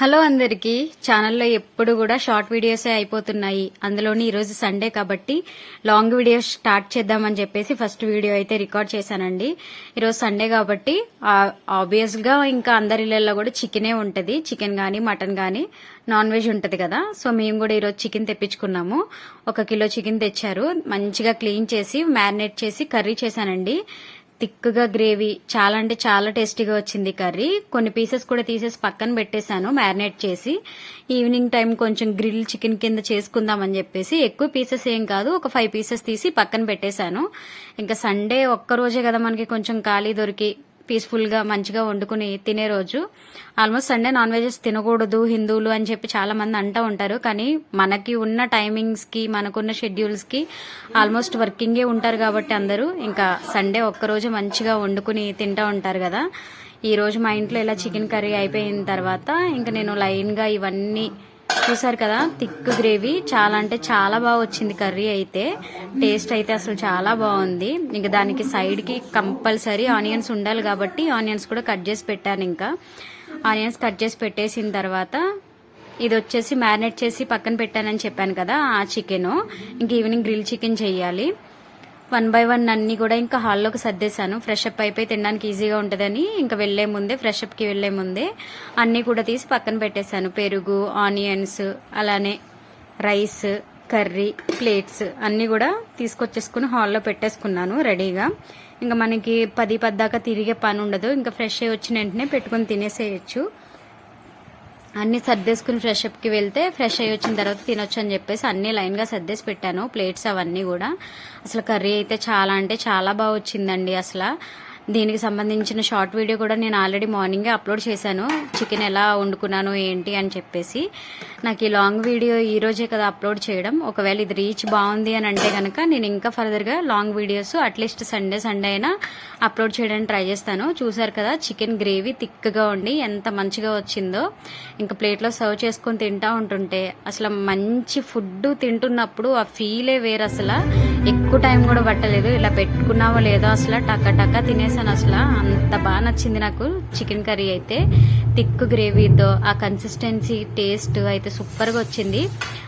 Hello అందరికీ. ఛానల్లో ఎప్పుడు కూడా షార్ట్ వీడియోసే అయిపోతున్నాయి. అందులోని ఈరోజు సండే కాబట్టి లాంగ్ వీడియో స్టార్ట్ చేద్దామని చెప్పేసి ఫస్ట్ వీడియో అయితే రికార్డ్ చేశానండి. ఈరోజు సండే కాబట్టి ఆబ్వియస్గా ఇంకా అందరి ఇళ్ళల్లో కూడా చికెనే ఉంటుంది. చికెన్ కానీ మటన్ కానీ నాన్ వెజ్ ఉంటుంది కదా. సో మేము కూడా ఈరోజు చికెన్ తెప్పించుకున్నాము. ఒక కిలో చికెన్ తెచ్చారు. మంచిగా క్లీన్ చేసి మ్యారినేట్ చేసి కర్రీ చేశానండి. థిక్గా గ్రేవీ చాలా అంటే చాలా టేస్టీగా వచ్చింది కర్రీ. కొన్ని పీసెస్ కూడా తీసేసి పక్కన పెట్టేశాను మ్యారినేట్ చేసి. ఈవినింగ్ టైం కొంచెం గ్రిల్ చికెన్ కింద చేసుకుందామని చెప్పేసి ఎక్కువ పీసెస్ ఏం కాదు ఒక ఫైవ్ పీసెస్ తీసి పక్కన పెట్టేశాను. ఇంకా సండే ఒక్క రోజే కదా మనకి కొంచెం ఖాళీ దొరికి పీస్ఫుల్గా మంచిగా వండుకుని తినే రోజు. ఆల్మోస్ట్ సండే నాన్ వెజెస్ తినకూడదు హిందువులు అని చెప్పి చాలా మంది అంటూ ఉంటారు. కానీ మనకి ఉన్న టైమింగ్స్కి మనకున్న షెడ్యూల్స్కి ఆల్మోస్ట్ వర్కింగే ఉంటారు కాబట్టి అందరూ. ఇంకా సండే ఒక్కరోజు మంచిగా వండుకుని తింటూ ఉంటారు కదా. ఈరోజు మా ఇంట్లో ఇలా చికెన్ కర్రీ అయిపోయిన తర్వాత ఇంకా నేను లైన్గా ఇవన్నీ చూసారు కదా థిక్ గ్రేవీ. చాలా అంటే చాలా బాగా వచ్చింది కర్రీ అయితే. టేస్ట్ అయితే అసలు చాలా బాగుంది. ఇంకా దానికి సైడ్కి కంపల్సరీ ఆనియన్స్ ఉండాలి కాబట్టి ఆనియన్స్ కూడా కట్ చేసి పెట్టాను ఇంకా. ఆనియన్స్ కట్ చేసి పెట్టేసిన తర్వాత ఇది వచ్చేసి మ్యారినేట్ చేసి పక్కన పెట్టానని చెప్పాను కదా ఆ చికెన్. ఇంక ఈవినింగ్ గ్రిల్ చికెన్ చేయాలి. వన్ బై వన్ అన్ని కూడా ఇంకా హాల్లోకి సర్దేశాను. ఫ్రెష్ అప్ అయిపోయి తినడానికి ఈజీగా ఉంటుందని ఇంకా వెళ్ళే ముందే ఫ్రెష్ అప్కి వెళ్ళే ముందే అన్ని కూడా తీసి పక్కన పెట్టేశాను. పెరుగు ఆనియన్స్ అలానే రైస్ కర్రీ ప్లేట్స్ అన్ని కూడా తీసుకొచ్చేసుకుని హాల్లో పెట్టేసుకున్నాను రెడీగా. ఇంకా మనకి పది పద్దాకా తిరిగే పని ఉండదు. ఇంకా ఫ్రెష్ అయ్యి వచ్చిన వెంటనే పెట్టుకుని తినేసేయచ్చు. అన్ని సర్దేసుకుని ఫ్రెష్ అప్కి వెళ్తే ఫ్రెష్ అయ్యి వచ్చిన తర్వాత తినొచ్చు అని చెప్పేసి అన్ని లైన్గా సర్దేసి పెట్టాను. ప్లేట్స్ అవన్నీ కూడా. అసలు కర్రీ అయితే చాలా అంటే చాలా బాగా వచ్చిందండి అసలు. దీనికి సంబంధించిన షార్ట్ వీడియో కూడా నేను ఆల్రెడీ మార్నింగే అప్లోడ్ చేశాను. చికెన్ ఎలా వండుకున్నాను ఏంటి అని చెప్పేసి. నాకు ఈ లాంగ్ వీడియో ఈరోజే కదా అప్లోడ్ చేయడం. ఒకవేళ ఇది రీచ్ బాగుంది అని అంటే కనుక నేను ఇంకా ఫర్దర్గా long videos at least Sunday Sunday అయినా అప్లోడ్ చేయడానికి ట్రై చేస్తాను. చూసారు కదా చికెన్ గ్రేవీ థిక్గా ఉండి ఎంత మంచిగా వచ్చిందో. ఇంకా ప్లేట్లో సర్వ్ చేసుకొని తింటా ఉంటుంటే అసలు మంచి ఫుడ్ తింటున్నప్పుడు ఆ ఫీలే వేరు అసలు. ఎక్కువ టైం కూడా పట్టలేదు. ఇలా పెట్టుకున్నావో లేదో అసలు టక్క టక్క చేశాను అసలు. అంత బాగా నచ్చింది నాకు చికెన్ కర్రీ అయితే. థిక్ గ్రేవీతో ఆ కన్సిస్టెన్సీ టేస్ట్ అయితే సూపర్గా వచ్చింది.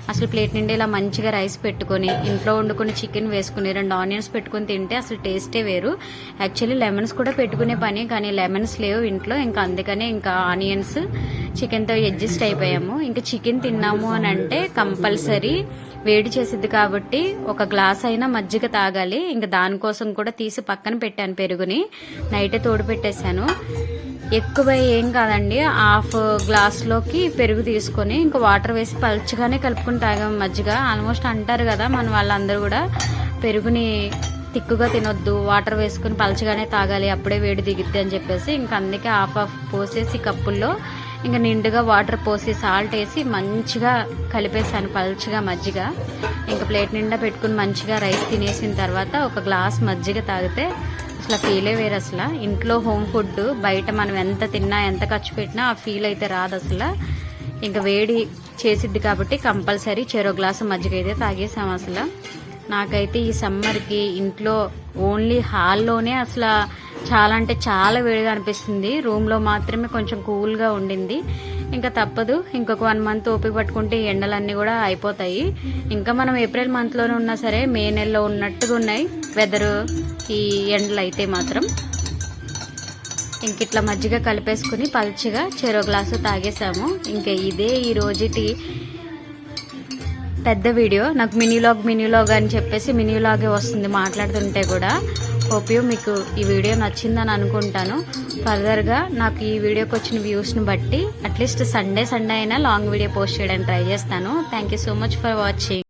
అసలు ప్లేట్ నుండి ఇలా మంచిగా రైస్ పెట్టుకొని ఇంట్లో వండుకుని చికెన్ వేసుకుని రెండు ఆనియన్స్ పెట్టుకుని తింటే అసలు టేస్టే వేరు. యాక్చువల్లీ లెమన్స్ కూడా పెట్టుకునే పని కానీ లెమన్స్ లేవు ఇంట్లో. ఇంకా అందుకనే ఇంకా ఆనియన్స్ చికెన్తో అడ్జస్ట్ అయిపోయాము. ఇంకా చికెన్ తిన్నాము అని అంటే కంపల్సరీ వేడి చేసిద్ది కాబట్టి ఒక గ్లాస్ అయినా మజ్జిగ తాగాలి. ఇంకా దానికోసం కూడా తీసి పక్కన పెట్టాను పెరుగుని. నైటే తోడు పెట్టేశాను. ఎక్కువ ఏం కాదండి. హాఫ్ గ్లాస్లోకి పెరుగు తీసుకొని ఇంకా వాటర్ వేసి పలుచగానే కలుపుకుని తాగాము మజ్జిగ. ఆల్మోస్ట్ అంటారు కదా మన వాళ్ళందరూ కూడా పెరుగుని తిక్కుగా తినొద్దు. వాటర్ వేసుకుని పలచగానే తాగాలి. అప్పుడే వేడి దిగిద్ది అని చెప్పేసి ఇంకా అందుకే హాఫ్ హాఫ్ పోసేసి కప్పుల్లో ఇంకా నిండుగా వాటర్ పోసి సాల్ట్ వేసి మంచిగా కలిపేసాను పల్చగా మజ్జిగ. ఇంకా ప్లేట్ నిండా పెట్టుకుని మంచిగా రైస్ తినేసిన తర్వాత ఒక గ్లాస్ మజ్జిగ తాగితే అసలు ఫీలే వేరు అసలు. ఇంట్లో హోమ్ ఫుడ్ బయట మనం ఎంత తిన్నా ఎంత ఖర్చు పెట్టినా ఆ ఫీల్ అయితే రాదు అసలు. ఇంకా వేడి చేసిద్ది కాబట్టి కంపల్సరీ చెరో గ్లాసు మజ్జిగ అయితే తాగేసాం అసలు. నాకైతే ఈ సమ్మర్కి ఇంట్లో ఓన్లీ హాల్లోనే అసలు చాలా అంటే చాలా వేడిగా అనిపిస్తుంది. రూమ్లో మాత్రమే కొంచెం కూల్గా ఉండింది. ఇంకా తప్పదు. ఇంకొక వన్ మంత్ ఓపిక పట్టుకుంటే ఈ ఎండలన్నీ కూడా అయిపోతాయి. ఇంకా మనం ఏప్రిల్ మంత్లోనే ఉన్నా సరే మే నెలలో ఉన్నట్టుగా ఉన్నాయి. వెదరు ఈ ఎండలు అయితే మాత్రం. ఇంక ఇట్లా మజ్జిగ కలిపేసుకుని పల్చిగా చెరో గ్లాసు తాగేసాము. ఇంకా ఇదే ఈ రోజుటి పెద్ద వీడియో. నాకు మినీలాగ్ మినీలాగ్ అని చెప్పేసి మినీలాగే వస్తుంది మాట్లాడుతుంటే కూడా. హోప్ యూ మీకు ఈ వీడియో నచ్చిందని అనుకుంటాను. ఫర్దర్గా నాకు ఈ వీడియోకి వచ్చిన వ్యూస్ని బట్టి అట్లీస్ట్ సండే సండే అయినా లాంగ్ వీడియో పోస్ట్ చేయడానికి ట్రై చేస్తాను. Thank you so much for watching